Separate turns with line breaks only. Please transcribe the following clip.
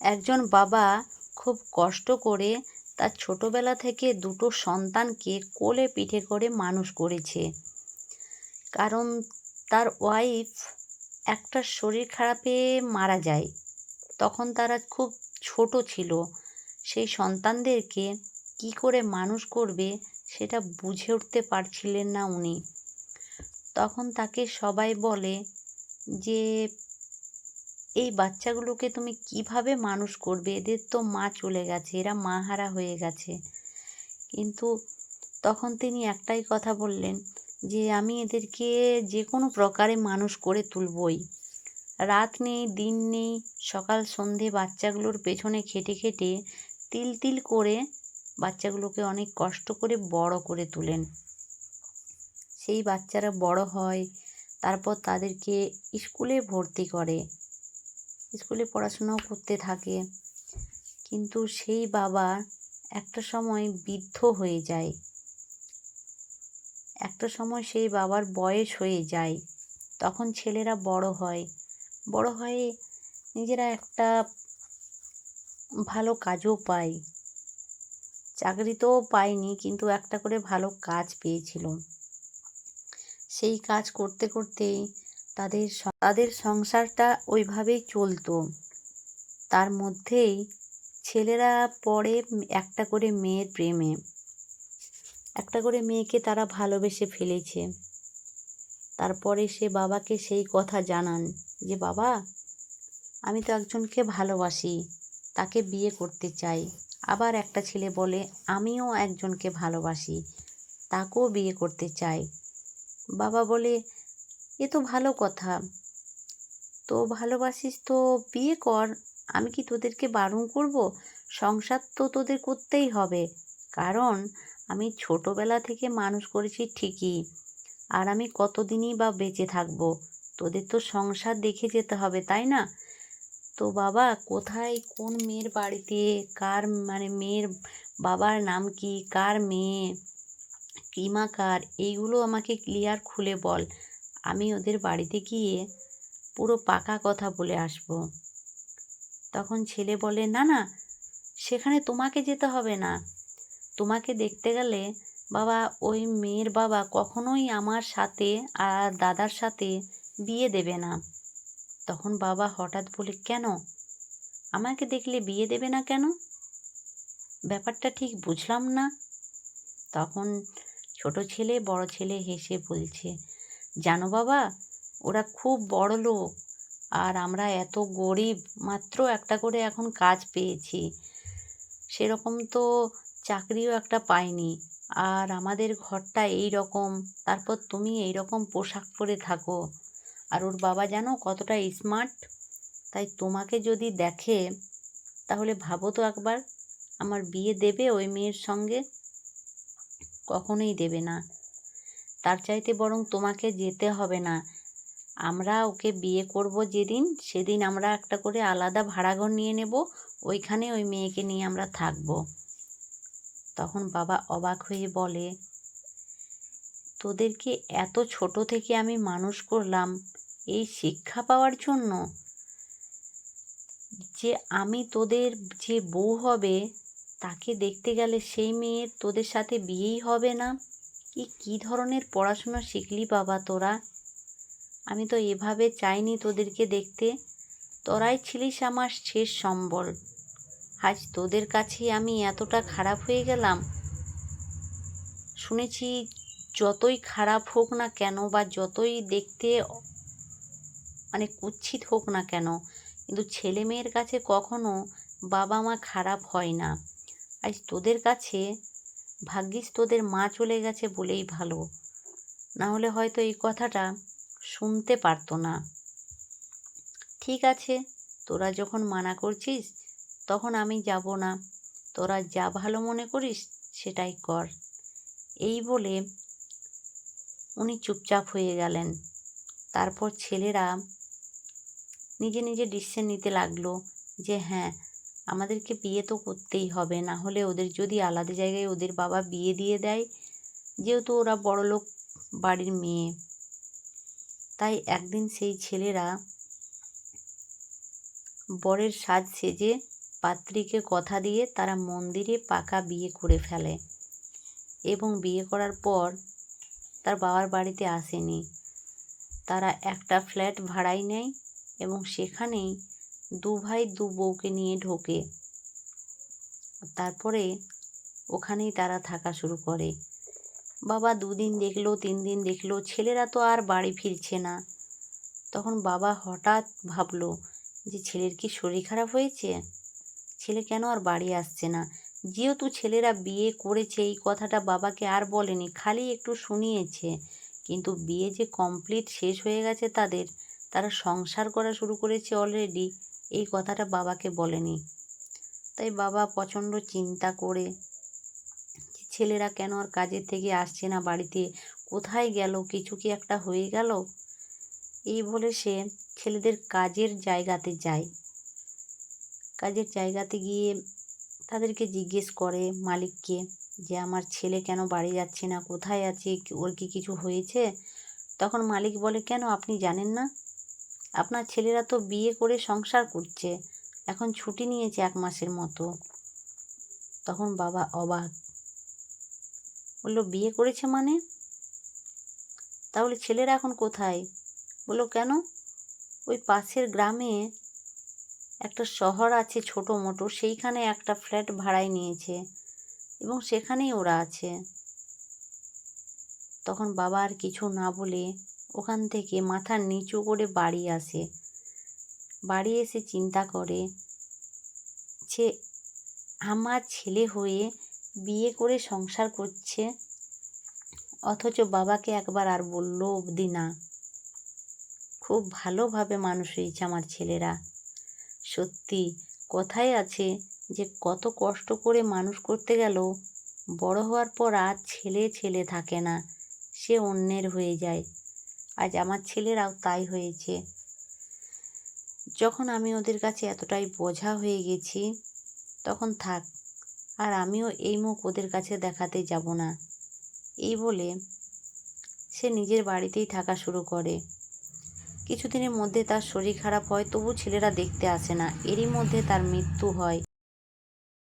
একজন বাবা খুব কষ্ট করে তার ছোটবেলা থেকে দুটো সন্তানকে কোলে পিঠে করে মানুষ করেছে। কারণ তার ওয়াইফ একটা শরীর খারাপে মারা যায়। তখন তারা খুব ছোট ছিল। সেই সন্তানদেরকে কি করে মানুষ করবে সেটা বুঝে উঠতে পারছিলেন না উনি। তখন তাকে সবাই বলে যে এই বাচ্চাগুলোকে তুমি কীভাবে মানুষ করবে? এদের তো মা চলে গেছে, এরা মা হারা হয়ে গেছে। কিন্তু তখন তিনি একটাই কথা বললেন যে, আমি এদেরকে যে কোনো প্রকারে মানুষ করে তুলবই। রাত নেই, দিন নেই, সকাল, সন্ধে বাচ্চাগুলোর পেছনে খেটে খেটে তিল তিল করে বাচ্চাগুলোকে অনেক কষ্ট করে বড় করে তোলেন। সেই বাচ্চারা বড় হয়, তারপর তাদেরকে স্কুলে ভর্তি করে। স্কুলে পড়াশোনাও করতে থাকে। কিন্তু সেই বাবা একটা সময় বৃদ্ধ হয়ে যায়। একটা সময় সেই বাবার বয়স হয়ে যায়। তখন ছেলেরা বড় হয়। বড় হয়ে নিজেরা একটা ভালো কাজও পায়। চাকরি তো পায়নি, কিন্তু একটা করে ভালো কাজ পেয়েছিল। সেই কাজ করতে করতেই তাদের তাদের সংসারটা ওইভাবেই চলতো। তার মধ্যেই ছেলেরা পড়ে একটা করে মেয়ের প্রেমে। একটা করে মেয়েকে তারা ভালোবেসে ফেলেছে। তারপরে সে বাবাকে সেই কথা জানান যে, বাবা, আমি তো একজনকে ভালোবাসি, তাকে বিয়ে করতে চাই। আবার একটা ছেলে বলে, আমিও একজনকে ভালোবাসি, তাকেও বিয়ে করতে চাই। বাবা বলে এ তো ভালো কথা। তো ভালোবাসিস তো বিয়ে কর, আমি কি তোদেরকে বারণ করব? সংসার তো তোদের করতেই হবে। কারণ আমি ছোটোবেলা থেকে মানুষ করেছি ঠিকই। আর আমি কতদিনই বা বেঁচে থাকব? তোদের তো সংসার দেখে যেতে হবে, তাই না? তো বাবা, কোথায়, কোন মেয়ের বাড়িতে, কার মানে মেয়ের বাবার নাম কি, কার মেয়ে, কিমা কার, এইগুলো আমাকে ক্লিয়ার খুলে বল। আমি ওদের বাড়িতে গিয়ে পুরো পাকা কথা বলে আসব। তখন ছেলে বলে, না না, সেখানে তোমাকে যেতে হবে না। তোমাকে দেখতে গেলে বাবা ওই মেয়ের বাবা কখনোই আমার সাথে আর দাদার সাথে বিয়ে দেবে না। তখন বাবা হঠাৎ বলে, কেন? আমাকে দেখলে বিয়ে দেবে না কেন? ব্যাপারটা ঠিক বুঝলাম না। তখন ছোট ছেলে বড় ছেলে হেসে বলছে জানো বাবা? ওরা খুব বড় লোক। আর আমরা এত গরিব, মাত্র একটা করে এখন কাজ পেয়েছি। সেরকম তো চাকরিও একটা পাইনি। আর আমাদের ঘরটা এই রকম তারপর তুমি এই রকম পোশাক পরে থাকো। আর ওর বাবা জানো কতটা স্মার্ট তাই তোমাকে যদি দেখে, তাহলে ভাবো তো একবার। আমার বিয়ে দেবে ওই মেয়ের সঙ্গে? কখনোই দেবে না। তার চাইতে বরং তোমাকে যেতে হবে না। আমরা ওকে বিয়ে করব যেদিন, সেদিন আমরা একটা করে আলাদা ভাড়াঘর নিয়ে নেব, ওইখানে ওই মেয়েকে নিয়ে আমরা থাকব। তখন বাবা অবাক হয়ে বলে, তোদেরকে এত ছোট থেকে আমি মানুষ করলাম, এই শিক্ষা পাওয়ার জন্য? যে আমি তোদের যে বউ হবে, তাকে দেখতে গেলে সেই মেয়ের তোদের সাথে বিয়েই হবে না? কি কী ধরনের পড়াশোনা শিখলি বাবা তোরা? আমি তো এভাবে চাইনি তোদেরকে দেখতে। তোরাই ছিলিস আমার শেষ সম্বল। আজ তোদের কাছে আমি এতটা খারাপ হয়ে গেলাম। শুনেছি যতই খারাপ হোক না কেন বা যতই দেখতে মানে কুচ্ছিত হোক না কেন, কিন্তু ছেলে মেয়ের কাছে কখনো বাবা মা খারাপ হয় না। আজ তোদের কাছে ভাগ্যিস তোদের মা চলে গেছে বলেই ভালো। না হলে হয়তো এই কথাটা শুনতে পারতো না। ঠিক আছে, তোরা যখন মানা করছিস, তখন আমি যাব না। তোরা যা ভালো মনে করিস, সেটাই কর। এই বলে উনি চুপচাপ হয়ে গেলেন। তারপর ছেলেরা নিজে নিজে ডিসিশন নিতে লাগল যে হ্যাঁ আমাদেরকে বিয়ে তো করতেই হবে। না হলে ওদের যদি আলাদা জায়গায় ওদের বাবা বিয়ে দিয়ে দেয়, যেহেতু ওরা বড়লোক বাড়ির মেয়ে। তাই একদিন সেই ছেলেরা বরের সাজ সেজে পাত্রীকে কথা দিয়ে তারা মন্দিরে পাকা বিয়ে করে ফেলে এবং বিয়ে করার পর তার বাবার বাড়িতে আসেনি। তারা একটা ফ্ল্যাট ভাড়ায় নেয় এবং সেখানেই দু ভাই দু বউকে নিয়ে ঢোকে। তারপরে ওখানেই তারা থাকা শুরু করে। বাবা দুদিন দেখল, তিন দিন দেখল, ছেলেরা তো আর বাড়ি ফিরছে না। তখন বাবা হঠাৎ ভাবলো যে ছেলের কি শরীর খারাপ হয়েছে? ছেলে কেন আর বাড়ি আসছে না? যেহেতু ছেলেরা বিয়ে করেছে, এই কথাটা বাবাকে আর বলেনি, খালি একটু শুনিয়েছে। কিন্তু বিয়ে যে কমপ্লিট শেষ হয়ে গেছে তাদের, তারা সংসার করা শুরু করেছে অলরেডি এই কথাটা বাবাকে বলেনি। তাই বাবা প্রচণ্ড চিন্তা করে ছেলেরা কেন আর কাজের থেকে আসছে না বাড়িতে? কোথায় গেল? কিছু কি একটা হয়ে গেল? এই বলে সে ছেলেদের কাজের জায়গাতে যায়। কাজের জায়গাতে গিয়ে তাদেরকে জিজ্ঞেস করে মালিককে যে, আমার ছেলে কেন বাড়ি যাচ্ছে না? কোথায় আছে? ওর কি কিছু হয়েছে? তখন মালিক বলে, কেন? আপনি জানেন না? আপনার ছেলেরা তো বিয়ে করে সংসার করছে, এখন ছুটি নিয়েছে এক মাসের মতো। তখন বাবা অবাক। বলল, বিয়ে করেছে মানে? তাহলে ছেলেরা এখন কোথায়? বলল, কেন? ওই পাশের গ্রামে একটা শহর আছে ছোটো মোটো, সেইখানে একটা ফ্ল্যাট ভাড়ায় নিয়েছে এবং সেখানেই ওরা আছে। তখন বাবা আর কিছু না বলে ওখান থেকে মাথা নিচু করে বাড়ি আসে। বাড়ি এসে চিন্তা করে যে, আমার ছেলে হয়ে বিয়ে করে সংসার করছে, অথচ বাবাকে একবার আর বলল অবধি না। খুব ভালোভাবে মানুষ হয়েছে আমার ছেলেরা। সত্যি, কথাই আছে যে, কত কষ্ট করে মানুষ করতে গেল, বড় হওয়ার পর আর ছেলে ছেলে থাকে না, সে অন্যের হয়ে যায়। আজ আমার ছেলেরাও তাই হয়েছে। যখন আমি ওদের কাছে এতটাই বোঝা হয়ে গেছি, তখন থাক, আর আমিও এই মুখ ওদের কাছে দেখাতে যাব না। এই বলে সে নিজের বাড়িতেই থাকা শুরু করে। কিছুদিনের মধ্যে তার শরীর খারাপ হয়, তবু ছেলেরা দেখতে আসে না। এরই মধ্যে তার মৃত্যু হয়।